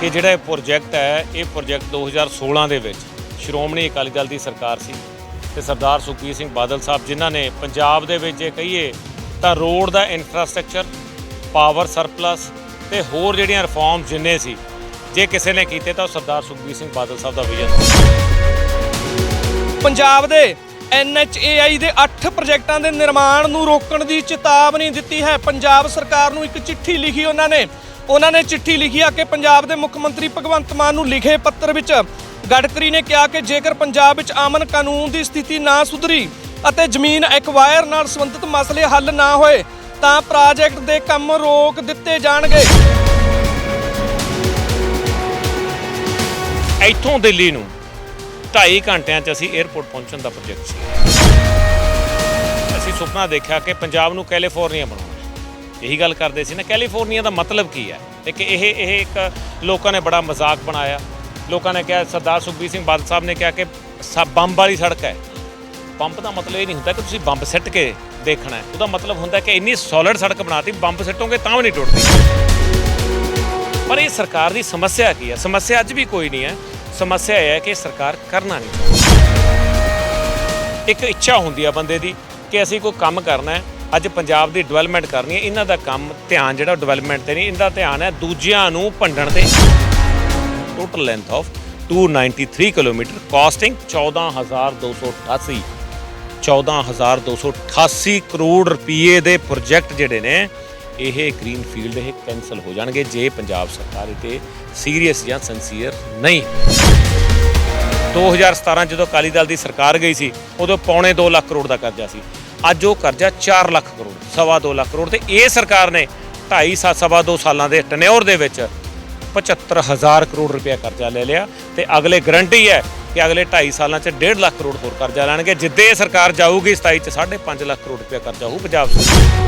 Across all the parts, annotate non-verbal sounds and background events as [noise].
ਕਿ ਜਿਹੜਾ ਇਹ ਪ੍ਰੋਜੈਕਟ ਹੈ, ਇਹ ਪ੍ਰੋਜੈਕਟ 2016 ਦੇ ਵਿੱਚ ਸ਼੍ਰੋਮਣੀ ਅਕਾਲੀ ਦਲ ਦੀ ਸਰਕਾਰ ਸੀ ਤੇ ਸਰਦਾਰ ਸੁਖਬੀਰ ਸਿੰਘ ਬਾਦਲ ਸਾਹਿਬ, ਜਿਨ੍ਹਾਂ ਨੇ ਪੰਜਾਬ ਦੇ ਵਿੱਚ ਜੇ ਕਹੀਏ ਤਾਂ ਰੋਡ ਦਾ ਇਨਫਰਾਸਟ੍ਰਕਚਰ ਪਾਵਰ ਸਰਪਲਸ ਤੇ ਹੋਰ ਜਿਹੜੀਆਂ ਰਿਫਾਰਮ ਜਿੰਨੇ ਸੀ, ਜੇ ਕਿਸੇ ਨੇ ਕੀਤੇ ਤਾਂ ਉਹ ਸਰਦਾਰ ਸੁਖਬੀਰ ਸਿੰਘ ਬਾਦਲ ਸਾਹਿਬ ਦਾ ਵਿਜ਼ਨ ਸੀ। ਪੰਜਾਬ ਦੇ NHAI ਦੇ 8 ਪ੍ਰੋਜੈਕਟਾਂ ਦੇ ਨਿਰਮਾਣ ਨੂੰ ਰੋਕਣ ਦੀ ਚੇਤਾਵਨੀ ਦਿੱਤੀ ਹੈ। ਪੰਜਾਬ ਸਰਕਾਰ ਨੂੰ ਇੱਕ ਚਿੱਠੀ ਲਿਖੀ ਉਹਨਾਂ ਨੇ। ਉਹਨਾਂ ਨੇ ਚਿੱਠੀ ਲਿਖੀ ਆ ਕਿ ਪੰਜਾਬ ਦੇ ਮੁੱਖ ਮੰਤਰੀ ਭਗਵੰਤ ਮਾਨ ਨੂੰ ਲਿਖੇ ਪੱਤਰ ਵਿੱਚ ਗਡਕਰੀ ਨੇ ਕਿਹਾ ਕਿ ਜੇਕਰ ਪੰਜਾਬ ਵਿੱਚ ਆਮਨ ਕਾਨੂੰਨ ਦੀ ਸਥਿਤੀ ਨਾ ਸੁਧਰੀ ਅਤੇ ਜ਼ਮੀਨ ਐਕਵਾਇਰ ਨਾਲ ਸੰਬੰਧਿਤ ਮਸਲੇ ਹੱਲ ਨਾ ਹੋਏ, ਤਾਂ ਪ੍ਰਾਜੈਕਟ ਦੇ ਕੰਮ ਰੋਕ ਦਿੱਤੇ ਜਾਣਗੇ। ਇੱਥੋਂ ਦਿੱਲੀ ਨੂੰ 2.5 ਘੰਟਿਆਂ 'ਚ ਅਸੀਂ 에ਅਰਪੋਰਟ ਪਹੁੰਚਣ ਦਾ ਪ੍ਰੋਜੈਕਟ ਸੀ। ਅਸੀਂ ਸੁਪਨਾ ਦੇਖਿਆ ਕਿ ਪੰਜਾਬ ਨੂੰ ਕੈਲੀਫੋਰਨੀਆ ਬਣਾਉਣਾ। ਇਹੀ ਗੱਲ ਕਰਦੇ ਸੀ ਨਾ ਕੈਲੀਫੋਰਨੀਆ ਦਾ ਮਤਲਬ ਕੀ ਹੈ? ਇੱਕ ਇਹ ਇਹ ਇੱਕ ਲੋਕਾਂ ਨੇ ਬੜਾ ਮਜ਼ਾਕ ਬਣਾਇਆ। ਲੋਕਾਂ ਨੇ ਕਿਹਾ, ਸਰਦਾਰ ਸੁਖਬੀਰ ਸਿੰਘ ਬਾਦਲ ਸਾਹਿਬ ਨੇ ਕਿਹਾ ਕਿ ਸਾ, ਬੰਬ ਵਾਲੀ ਸੜਕ ਹੈ। ਬੰਬ ਦਾ ਮਤਲਬ ਇਹ ਨਹੀਂ ਹੁੰਦਾ ਕਿ ਤੁਸੀਂ ਬੰਬ ਸਿੱਟ ਕੇ ਦੇਖਣਾ ਹੈ। ਉਹਦਾ ਮਤਲਬ ਹੁੰਦਾ ਕਿ ਇੰਨੀ ਸੋਲਿਡ ਸੜਕ ਬਣਾਤੀ, ਬੰਬ ਸਿੱਟੋਗੇ ਤਾਂ ਵੀ ਨਹੀਂ ਟੁੱਟਦੀ। ਪਰ ਇਹ ਸਰਕਾਰ ਦੀ ਸਮੱਸਿਆ ਕੀ ਹੈ? ਸਮੱਸਿਆ ਅੱਜ ਵੀ ਕੋਈ ਨਹੀਂ ਹੈ। ਸਮੱਸਿਆ ਇਹ ਹੈ ਕਿ ਸਰਕਾਰ ਕਰਨਾ ਨਹੀਂ। ਇੱਕ ਇੱਛਾ ਹੁੰਦੀ ਆ ਬੰਦੇ ਦੀ ਕਿ ਅਸੀਂ ਕੋਈ ਕੰਮ ਕਰਨਾ ਹੈ ਅੱਜ ਪੰਜਾਬ ਦੀ ਡਿਵੈਲਪਮੈਂਟ ਕਰਨੀ ਹੈ, ਇਹਨਾਂ ਦਾ ਕੰਮ ਧਿਆਨ ਜਿਹੜਾ ਡਿਵੈਲਪਮੈਂਟ ਤੇ ਨਹੀਂ, ਇਹਦਾ ਧਿਆਨ ਹੈ ਦੂਜਿਆਂ ਨੂੰ ਭੰਡਣ ਤੇ। Total length of 293 kilometre costing 14288 14288 crore ਰੁਪਏ ਦੇ ਪ੍ਰੋਜੈਕਟ ਜਿਹੜੇ ਨੇ, ਇਹ ਗ੍ਰੀਨ ਫੀਲਡ ਇਹ ਕੈਨਸਲ ਹੋ ਜਾਣਗੇ ਜੇ ਪੰਜਾਬ ਸਰਕਾਰ ਇਹ ਸੀਰੀਅਸ ਜਾਂ ਸਿੰਸੀਅਰ ਨਹੀਂ। 2017 ਜਦੋਂ ਅਕਾਲੀ ਦਲ ਦੀ ਸਰਕਾਰ ਗਈ ਸੀ, ਉਦੋਂ ਪੌਣੇ 2 ਲੱਖ ਕਰੋੜ ਦਾ ਕਰਜ਼ਾ ਸੀ। ਅੱਜ ਉਹ ਕਰਜ਼ਾ 4 ਲੱਖ ਕਰੋੜ, ਸਵਾ 2 ਲੱਖ ਕਰੋੜ ਤੇ ਇਹ ਸਰਕਾਰ ਨੇ 2.5 ਸਾ, ਸਵਾ 2 ਸਾਲਾਂ ਦੇ ਟਨਿਓਰ ਦੇ ਵਿੱਚ 75000 ਕਰੋੜ ਰੁਪਇਆ ਕਰਜ਼ਾ ਲੈ ਲਿਆ ਤੇ ਅਗਲੇ ਗਰੰਟੀ ਹੈ ਕਿ ਅਗਲੇ 2.5 ਸਾਲਾਂ 'ਚ 1.5 ਲੱਖ ਕਰੋੜ ਹੋਰ ਕਰਜ਼ਾ ਲੈਣਗੇ, ਜਿੱਦੇ ਇਹ ਸਰਕਾਰ ਜਾਊਗੀ 27 'ਚ 5.5 ਲੱਖ ਕਰੋੜ ਰੁਪਇਆ ਕਰਜ਼ਾ ਹੋਊ ਪੰਜਾਬ ਸਰਕਾਰ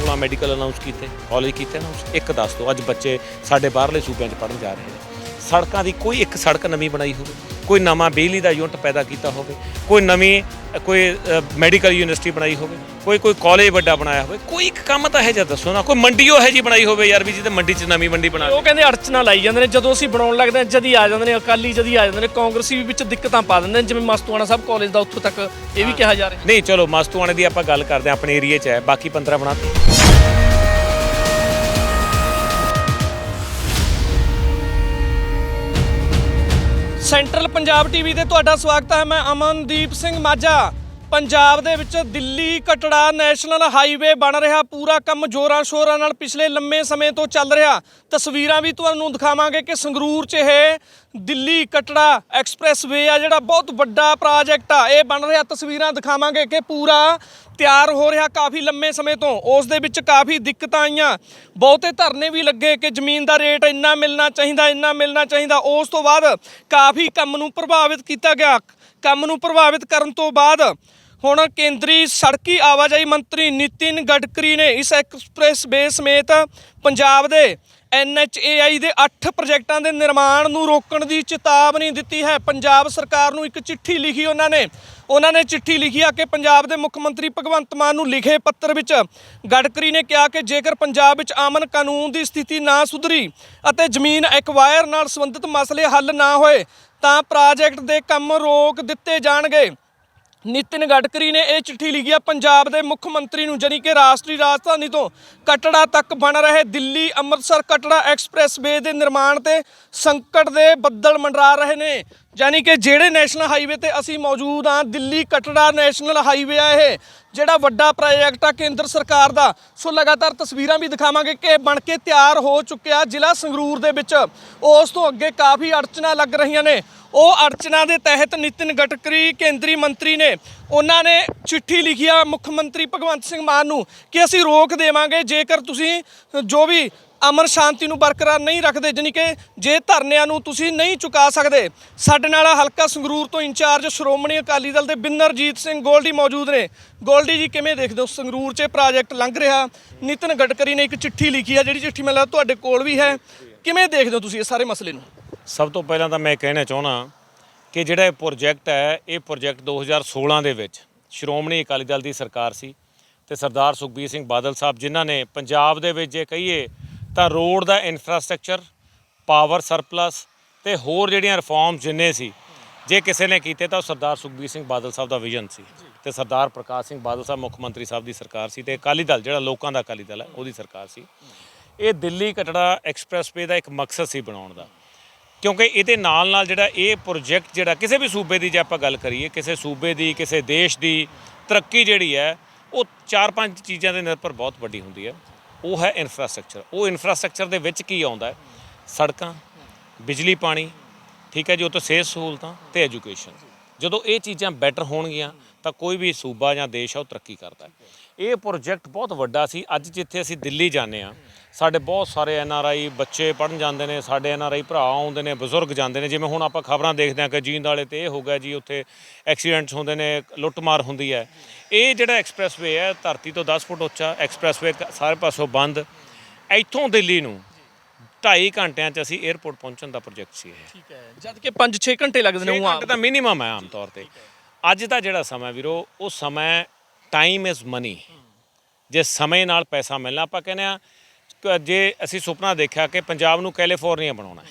ਉਹਨਾਂ ਮੈਡੀਕਲ ਅਨਾਉਂਸ ਕੀਤੇ ਕਾਲਜ ਕੀਤੇ ਅਨਾਉਂਸ ਇੱਕ ਦੱਸ ਦਿਓ, ਅੱਜ ਬੱਚੇ ਸਾਡੇ ਬਾਹਰਲੇ ਸੂਬਿਆਂ 'ਚ ਪੜ੍ਹਨ ਜਾ ਰਹੇ ਨੇ। ਸੜਕਾਂ ਦੀ ਕੋਈ ਇੱਕ ਸੜਕ ਨਵੀਂ ਬਣਾਈ ਹੋਵੇ ਕੋਈ ਨਵਾਂ ਬਿਜਲੀ ਦਾ ਯੂਨਿਟ ਪੈਦਾ ਕੀਤਾ ਹੋਵੇ ਕੋਈ ਨਵੀਂ ਕੋਈ ਮੈਡੀਕਲ ਯੂਨੀਵਰਸਿਟੀ ਬਣਾਈ ਹੋਵੇ ਕੋਈ ਕੋਈ ਕਾਲਜ ਵੱਡਾ ਬਣਾਇਆ ਹੋਵੇ ਕੋਈ ਇੱਕ ਕੰਮ ਤਾਂ ਹੈ ਜਾਂ ਦੱਸੋ ਨਾ ਕੋਈ ਮੰਡੀ ਉਹ ਹੈ ਜੀ ਬਣਾਈ ਹੋਵੇ ਯਾਰ ਵੀ ਜਿਹਦੇ ਮੰਡੀ 'ਚ ਨਵੀਂ ਮੰਡੀ ਬਣਾ ਉਹ ਕਹਿੰਦੇ ਅੜਚਨਾ ਲਾਈ ਜਾਂਦੇ ਨੇ ਜਦੋਂ ਅਸੀਂ ਬਣਾਉਣ ਲੱਗਦੇ ਹਾਂ ਜਦੀ ਆ ਜਾਂਦੇ ਨੇ ਅਕਾਲੀ ਜਦੀ ਆ ਜਾਂਦੇ ਨੇ ਕਾਂਗਰਸੀ ਵੀ ਵਿੱਚ ਦਿੱਕਤਾਂ ਪਾ ਦਿੰਦੇ ਨੇ ਜਿਵੇਂ ਮਸਤੂਆਣਾ ਸਾਹਿਬ ਕਾਲਜ ਦਾ ਉੱਥੋਂ ਤੱਕ ਇਹ ਵੀ ਕਿਹਾ ਜਾ ਰਿਹਾ। ਨਹੀਂ ਚਲੋ ਮਸਤੂਆਣੇ ਦੀ ਆਪਾਂ ਗੱਲ ਕਰਦੇ ਹਾਂ ਆਪਣੇ ਏਰੀਏ 'ਚ ਹੈ ਬਾਕੀ 15 ਬਣਾਤੇ ਸੈਂਟਰਲ ਪੰਜਾਬ ਟੀਵੀ ਤੇ ਤੁਹਾਡਾ ਸਵਾਗਤ ਹੈ। ਮੈਂ ਅਮਨਦੀਪ ਸਿੰਘ ਮਾਝਾ। ਪੰਜਾਬ ਦੇ ਵਿੱਚ ਦਿੱਲੀ ਕਟੜਾ ਨੈਸ਼ਨਲ ਹਾਈਵੇ ਬਣ ਰਿਹਾ, ਪੂਰਾ ਕੰਮ ਜੋਰਾਂ ਸ਼ੋਰਾਂ ਨਾਲ ਪਿਛਲੇ ਲੰਮੇ ਸਮੇਂ ਤੋਂ ਚੱਲ ਰਿਹਾ। ਤਸਵੀਰਾਂ ਵੀ ਤੁਹਾਨੂੰ ਦਿਖਾਵਾਂਗੇ ਕਿ ਸੰਗਰੂਰ 'ਚ ਇਹ ਦਿੱਲੀ ਕਟੜਾ ਐਕਸਪ੍ਰੈਸਵੇ ਆ, ਜਿਹੜਾ ਬਹੁਤ ਵੱਡਾ ਪ੍ਰੋਜੈਕਟ ਆ, ਇਹ ਬਣ ਰਿਹਾ। ਤਸਵੀਰਾਂ ਦਿਖਾਵਾਂਗੇ ਕਿ ਪੂਰਾ ਤਿਆਰ ਹੋ ਰਿਹਾ ਕਾਫੀ ਲੰਮੇ ਸਮੇਂ ਤੋਂ। ਉਸ ਦੇ ਵਿੱਚ ਕਾਫੀ ਦਿੱਕਤਾਂ ਆਈਆਂ। ਬਹੁਤੇ ਧਰਨੇ ਵੀ ਲੱਗੇ ਕਿ ਜ਼ਮੀਨ ਦਾ ਰੇਟ ਇੰਨਾ ਮਿਲਣਾ ਚਾਹੀਦਾ, ਇੰਨਾ ਮਿਲਣਾ ਚਾਹੀਦਾ। ਉਸ ਤੋਂ ਬਾਅਦ ਕਾਫੀ ਕੰਮ ਨੂੰ ਪ੍ਰਭਾਵਿਤ ਕੀਤਾ ਗਿਆ। ਕੰਮ ਨੂੰ ਪ੍ਰਭਾਵਿਤ ਕਰਨ ਤੋਂ ਬਾਅਦ ਹੁਣ ਕੇਂਦਰੀ ਸੜਕੀ ਆਵਾਜਾਈ ਮੰਤਰੀ ਨਿਤਿਨ ਗਡਕਰੀ ਨੇ ਇਸ ਐਕਸਪ੍ਰੈਸ ਵੇ ਸਮੇਤ ਪੰਜਾਬ ਦੇ NHAI ਦੇ 8 ਪ੍ਰੋਜੈਕਟਾਂ ਦੇ ਨਿਰਮਾਣ ਨੂੰ ਰੋਕਣ ਦੀ ਚੇਤਾਵਨੀ ਦਿੱਤੀ ਹੈ। ਪੰਜਾਬ ਸਰਕਾਰ ਨੂੰ ਇੱਕ ਚਿੱਠੀ ਲਿਖੀ ਉਹਨਾਂ ਨੇ। ਉਹਨਾਂ ਨੇ ਚਿੱਠੀ ਲਿਖੀ ਆ ਕਿ ਪੰਜਾਬ ਦੇ ਮੁੱਖ ਮੰਤਰੀ ਭਗਵੰਤ ਮਾਨ ਨੂੰ ਲਿਖੇ ਪੱਤਰ ਵਿੱਚ ਗਡਕਰੀ ਨੇ ਕਿਹਾ ਕਿ ਜੇਕਰ ਪੰਜਾਬ ਵਿੱਚ ਆਮਨ ਕਾਨੂੰਨ ਦੀ ਸਥਿਤੀ ਨਾ ਸੁਧਰੀ ਅਤੇ ਜ਼ਮੀਨ ਐਕਵਾਇਰ ਨਾਲ ਸੰਬੰਧਿਤ ਮਸਲੇ ਹੱਲ ਨਾ ਹੋਏ, ਤਾਂ ਪ੍ਰਾਜੈਕਟ ਦੇ ਕੰਮ ਰੋਕ ਦਿੱਤੇ ਜਾਣਗੇ। ਨਿਤਿਨ ਗਡਕਰੀ ਨੇ ਇਹ ਚਿੱਠੀ ਲਿਖੀ ਆ, ਪੰਜਾਬ ਦੇ ਮੁੱਖ ਮੰਤਰੀ ਨੂੰ, ਜਾਣੀ ਕਿ ਰਾਸ਼ਟਰੀ ਰਾਜਧਾਨੀ ਤੋਂ ਕਟੜਾ ਤੱਕ ਬਣ ਰਹੇ ਦਿੱਲੀ ਅੰਮ੍ਰਿਤਸਰ ਕਟੜਾ ਐਕਸਪ੍ਰੈਸਵੇ ਦੇ ਨਿਰਮਾਣ ਤੇ ਸੰਕਟ ਦੇ ਬੱਦਲ ਮੰਡਰਾ ਰਹੇ ਨੇ। ਜਾਣੀ ਕਿ ਜਿਹੜੇ ਨੈਸ਼ਨਲ ਹਾਈਵੇ ਤੇ ਅਸੀਂ ਮੌਜੂਦ ਆ ਦਿੱਲੀ ਕਟੜਾ ਨੈਸ਼ਨਲ ਹਾਈਵੇ ਆ ਇਹ, ਜਿਹੜਾ ਵੱਡਾ ਪ੍ਰੋਜੈਕਟ ਆ ਕੇਂਦਰ ਸਰਕਾਰ ਦਾ। ਸੋ ਲਗਾਤਾਰ ਤਸਵੀਰਾਂ ਵੀ ਦਿਖਾਵਾਂਗੇ ਕਿ ਇਹ ਬਣ ਕੇ ਤਿਆਰ ਹੋ ਚੁੱਕਿਆ। ਜ਼ਿਲ੍ਹਾ ਸੰਗਰੂਰ ਦੇ ਵਿੱਚ ਉਸ ਤੋਂ ਅੱਗੇ ਕਾਫੀ ਅੜਚਨਾ ਲੱਗ ਰਹੀਆਂ ਨੇ। ਉਹ ਅੜਚਨਾ ਦੇ ਤਹਿਤ ਨਿਤਿਨ ਗਡਕਰੀ, ਕੇਂਦਰੀ ਮੰਤਰੀ ਨੇ ਉਹਨਾਂ ਨੇ ਚਿੱਠੀ ਲਿਖੀ ਆ ਮੁੱਖ ਮੰਤਰੀ ਭਗਵੰਤ ਸਿੰਘ ਮਾਨ ਨੂੰ ਕਿ ਅਸੀਂ ਰੋਕ ਦੇਵਾਂਗੇ, ਜੇਕਰ ਤੁਸੀਂ ਜੋ ਵੀ ਅਮਨ ਸ਼ਾਂਤੀ ਨੂੰ ਬਰਕਰਾਰ ਨਹੀਂ ਰੱਖਦੇ, ਜਾਣੀ ਕਿ ਜੇ ਧਰਨਿਆਂ ਨੂੰ ਤੁਸੀਂ ਨਹੀਂ ਚੁਕਾ ਸਕਦੇ, ਸਾਡੇ ਨਾਲ ਹਲਕਾ ਸੰਗਰੂਰ ਤੋਂ ਇੰਚਾਰਜ ਸ਼੍ਰੋਮਣੀ ਅਕਾਲੀ ਦਲ ਦੇ ਬਿੰਨਰਜੀਤ ਸਿੰਘ ਗੋਲਡੀ ਮੌਜੂਦ ਨੇ। ਗੋਲਡੀ ਜੀ, ਕਿਵੇਂ ਦੇਖਦੇ ਹੋ? ਸੰਗਰੂਰ 'ਚ ਇਹ ਪ੍ਰੋਜੈਕਟ ਲੰਘ ਰਿਹਾ, ਨਿਤਿਨ ਗਡਕਰੀ ਨੇ ਇੱਕ ਚਿੱਠੀ ਲਿਖੀ ਹੈ ਜਿਹੜੀ ਚਿੱਠੀ ਮੈਨੂੰ ਲੱਗਦਾ ਤੁਹਾਡੇ ਕੋਲ ਵੀ ਹੈ। ਕਿਵੇਂ ਦੇਖਦੇ ਹੋ ਤੁਸੀਂ ਇਹ ਸਾਰੇ ਮਸਲੇ ਨੂੰ? ਸਭ ਤੋਂ ਪਹਿਲਾਂ ਤਾਂ ਮੈਂ ਕਹਿਣਾ ਚਾਹੁੰਦਾ ਕਿ ਜਿਹੜਾ ਇਹ ਪ੍ਰੋਜੈਕਟ ਹੈ, ਇਹ ਪ੍ਰੋਜੈਕਟ 2016 ਦੇ ਵਿੱਚ ਸ਼੍ਰੋਮਣੀ ਅਕਾਲੀ ਦਲ ਦੀ ਸਰਕਾਰ ਸੀ ਤੇ ਸਰਦਾਰ ਸੁਖਬੀਰ ਸਿੰਘ ਬਾਦਲ ਸਾਹਿਬ ਜਿਨ੍ਹਾਂ ਨੇ ਪੰਜਾਬ ਦੇ ਵਿੱਚ ਜੇ ਕਹੀਏ ਤਾਂ ਰੋਡ ਦਾ ਇਨਫਰਾਸਟ੍ਰਕਚਰ ਪਾਵਰ ਸਰਪਲਸ ਤੇ ਹੋਰ ਜਿਹੜੀਆਂ ਰਿਫਾਰਮ ਜਿੰਨੇ ਸੀ, ਜੇ ਕਿਸੇ ਨੇ ਕੀਤੇ ਤਾਂ ਉਹ ਸਰਦਾਰ ਸੁਖਬੀਰ ਸਿੰਘ ਬਾਦਲ ਸਾਹਿਬ ਦਾ ਵਿਜ਼ਨ ਸੀ ਤੇ ਸਰਦਾਰ ਪ੍ਰਕਾਸ਼ ਸਿੰਘ ਬਾਦਲ ਸਾਹਿਬ ਮੁੱਖ ਮੰਤਰੀ ਸਾਹਿਬ ਦੀ ਸਰਕਾਰ ਸੀ ਤੇ ਅਕਾਲੀ ਦਲ ਜਿਹੜਾ ਲੋਕਾਂ ਦਾ ਅਕਾਲੀ ਦਲ ਹੈ, ਉਹਦੀ ਸਰਕਾਰ ਸੀ। ਇਹ ਦਿੱਲੀ ਕਟੜਾ ਐਕਸਪ੍ਰੈਸਵੇ ਦਾ ਇੱਕ ਮਕਸਦ ਸੀ ਬਣਾਉਣ ਦਾ। ਕਿਉਂਕਿ ਇਹਦੇ ਨਾਲ ਨਾਲ ਜਿਹੜਾ ਇਹ ਪ੍ਰੋਜੈਕਟ ਜਿਹੜਾ ਕਿਸੇ ਵੀ ਸੂਬੇ ਦੀ ਜੇ ਆਪਾਂ ਗੱਲ ਕਰੀਏ, ਕਿਸੇ ਸੂਬੇ ਦੀ, ਕਿਸੇ ਦੇਸ਼ ਦੀ ਤਰੱਕੀ ਜਿਹੜੀ ਹੈ, ਉਹ ਚਾਰ ਪੰਜ ਚੀਜ਼ਾਂ ਦੇ ਨਿਰਭਰ ਬਹੁਤ ਵੱਡੀ ਹੁੰਦੀ ਹੈ। ਉਹ ਹੈ ਇਨਫਰਾਸਟ੍ਰਕਚਰ ਉਹ ਇਨਫਰਾਸਟ੍ਰਕਚਰ ਦੇ ਵਿੱਚ ਕੀ ਆਉਂਦਾ ਹੈ? ਸੜਕਾਂ, ਬਿਜਲੀ, ਪਾਣੀ, ਠੀਕ ਹੈ ਜੀ, ਉਹ ਤੋਂ ਸਿਹਤ ਸਹੂਲਤਾਂ ਤੇ ਐਜੂਕੇਸ਼ਨ ਜਦੋਂ ਇਹ ਚੀਜ਼ਾਂ ਬੈਟਰ ਹੋਣਗੀਆਂ, ਤਾਂ ਕੋਈ ਵੀ ਸੂਬਾ ਜਾਂ ਦੇਸ਼ ਆ, ਉਹ ਤਰੱਕੀ ਕਰਦਾ ਹੈ। ਇਹ ਪ੍ਰੋਜੈਕਟ ਬਹੁਤ ਵੱਡਾ ਸੀ। ਅੱਜ ਜਿੱਥੇ ਅਸੀਂ ਦਿੱਲੀ ਜਾਂਦੇ ਆ ਸਾਡੇ ਬਹੁਤ ਸਾਰੇ ਐਨ ਆਰ ਆਈ ਬੱਚੇ ਪੜਨ ਜਾਂਦੇ ਨੇ ਸਾਡੇ ਐਨ ਆਰ ਆਈ ਭਰਾ ਆਉਂਦੇ ਨੇ ਬਜ਼ੁਰਗ ਜਾਂਦੇ ਨੇ। ਜਿਵੇਂ ਹੁਣ ਆਪਾਂ ਖਬਰਾਂ ਦੇਖਦੇ ਆ ਕਿ ਜੀਂਦ ਵਾਲੇ ਤੇ ਇਹ ਹੋ ਗਿਆ ਜੀ ਉੱਥੇ ਐਕਸੀਡੈਂਟਸ ਹੁੰਦੇ ਨੇ ਲੁੱਟਮਾਰ ਹੁੰਦੀ ਹੈ। ਇਹ ਜਿਹੜਾ ਐਕਸਪ੍ਰੈਸਵੇ ਹੈ ਧਰਤੀ ਤੋਂ 10 ਫੁੱਟ ਉੱਚਾ ਐਕਸਪ੍ਰੈਸਵੇ ਸਾਰੇ ਪਾਸੋਂ ਬੰਦ। ਇੱਥੋਂ ਦਿੱਲੀ ਨੂੰ 2.5 ਘੰਟਿਆਂ 'ਚ ਅਸੀਂ 에ਅਰਪੋਰਟ ਪਹੁੰਚਣ ਦਾ ਪ੍ਰੋਜੈਕਟ ਸੀ ਇਹ। ਠੀਕ ਹੈ ਜਦ ਕਿ 5-6 ਘੰਟੇ ਲੱਗਦੇ ਨੇ ਉਹ ਘੰਟੇ ਤਾਂ ਮਿਨੀਮਮ ਹੈ ਆਮ ਤੌਰ ਤੇ। ਅੱਜ ਦਾ ਜਿਹੜਾ ਸਮਾਂ ਵੀਰੋ ਉਹ ਸਮਾਂ ਟਾਈਮ ਇਜ਼ ਮਨੀ ਜੇ ਸਮੇਂ ਨਾਲ ਪੈਸਾ ਮਿਲਣਾ, ਆਪਾਂ ਕਹਿੰਦੇ ਆ ਕਿ ਜੇ ਅਸੀਂ ਸੁਪਨਾ ਦੇਖਿਆ ਕਿ ਪੰਜਾਬ ਨੂੰ ਕੈਲੀਫੋਰਨੀਆ ਬਣਾਉਣਾ ਹੈ,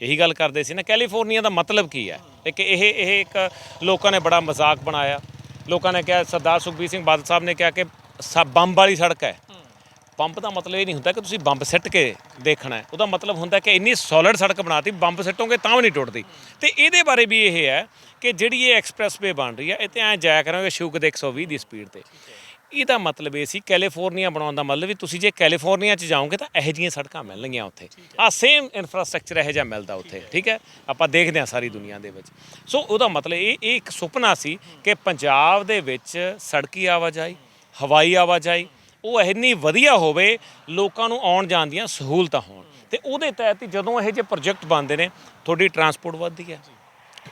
ਇਹੀ ਗੱਲ ਕਰਦੇ ਸੀ ਨਾ ਕੈਲੀਫੋਰਨੀਆ ਦਾ ਮਤਲਬ ਕੀ ਹੈ? ਲੇਕਿਨ ਇਹ ਇਹ ਇੱਕ ਲੋਕਾਂ ਨੇ ਬੜਾ ਮਜ਼ਾਕ ਬਣਾਇਆ। ਲੋਕਾਂ ਨੇ ਕਿਹਾ, ਸਰਦਾਰ ਸੁਖਬੀਰ ਸਿੰਘ ਬਾਦਲ ਸਾਹਿਬ ਨੇ ਕਿਹਾ ਕਿ ਸ- ਬੰਬ ਵਾਲੀ ਸੜਕ ਹੈ। ਬੰਬ ਦਾ ਮਤਲਬ ਇਹ ਨਹੀਂ ਹੁੰਦਾ ਕਿ ਤੁਸੀਂ ਬੰਬ ਸਿੱਟ ਕੇ ਦੇਖਣਾ ਹੈ। ਉਹਦਾ ਮਤਲਬ ਹੁੰਦਾ ਕਿ ਇੰਨੀ ਸੋਲਿਡ ਸੜਕ ਬਣਾਤੀ, ਬੰਬ ਸਿੱਟੋਗੇ ਤਾਂ ਵੀ ਨਹੀਂ ਟੁੱਟਦੀ। ਤੇ ਇਹਦੇ ਬਾਰੇ ਵੀ ਇਹ ਹੈ ਕਿ ਜਿਹੜੀ ਇਹ ਐਕਸਪ੍ਰੈਸਵੇ ਬਣ ਰਹੀ ਹੈ, ਇਹ ਤੇ ਐ ਜਾਇਆ ਕਰਾਂਗੇ ਸ਼ੂਕ ਦੇ 120 ਦੀ ਸਪੀਡ ਤੇ। ਇਹਦਾ ਮਤਲਬ ਇਹ ਸੀ ਕੈਲੀਫੋਰਨੀਆ ਬਣਾਉਣ ਦਾ ਮਤਲਬ ਵੀ ਤੁਸੀਂ ਜੇ ਕੈਲੀਫੋਰਨੀਆ 'ਚ ਜਾਓਗੇ ਤਾਂ ਇਹੋ ਜਿਹੀਆਂ ਸੜਕਾਂ ਮਿਲਣਗੀਆਂ ਉੱਥੇ। ਆ ਸੇਮ ਇਨਫਰਾਸਟ੍ਰਕਚਰ ਇਹੋ ਜਿਹਾ ਮਿਲਦਾ ਉੱਥੇ, ਠੀਕ ਹੈ? ਆਪਾਂ ਦੇਖਦੇ ਹਾਂ ਸਾਰੀ ਦੁਨੀਆ ਦੇ ਵਿੱਚ। ਸੋ ਉਹਦਾ ਮਤਲਬ ਇਹ ਇਹ ਇੱਕ ਸੁਪਨਾ ਸੀ ਕਿ ਪੰਜਾਬ ਦੇ ਵਿੱਚ ਸੜਕੀ ਆਵਾਜਾਈ, ਹਵਾਈ ਆਵਾਜਾਈ ਉਹ ਇੰਨੀ ਵਧੀਆ ਹੋਵੇ, ਲੋਕਾਂ ਨੂੰ ਆਉਣ ਜਾਣ ਦੀਆਂ ਸਹੂਲਤਾਂ ਹੋਣ। ਤੇ ਉਹਦੇ ਤਹਿਤ ਹੀ ਜਦੋਂ ਇਹੋ ਜਿਹੇ ਪ੍ਰੋਜੈਕਟ ਬਣਦੇ ਨੇ, ਤੁਹਾਡੀ ਟਰਾਂਸਪੋਰਟ ਵੱਧਦੀ ਹੈ।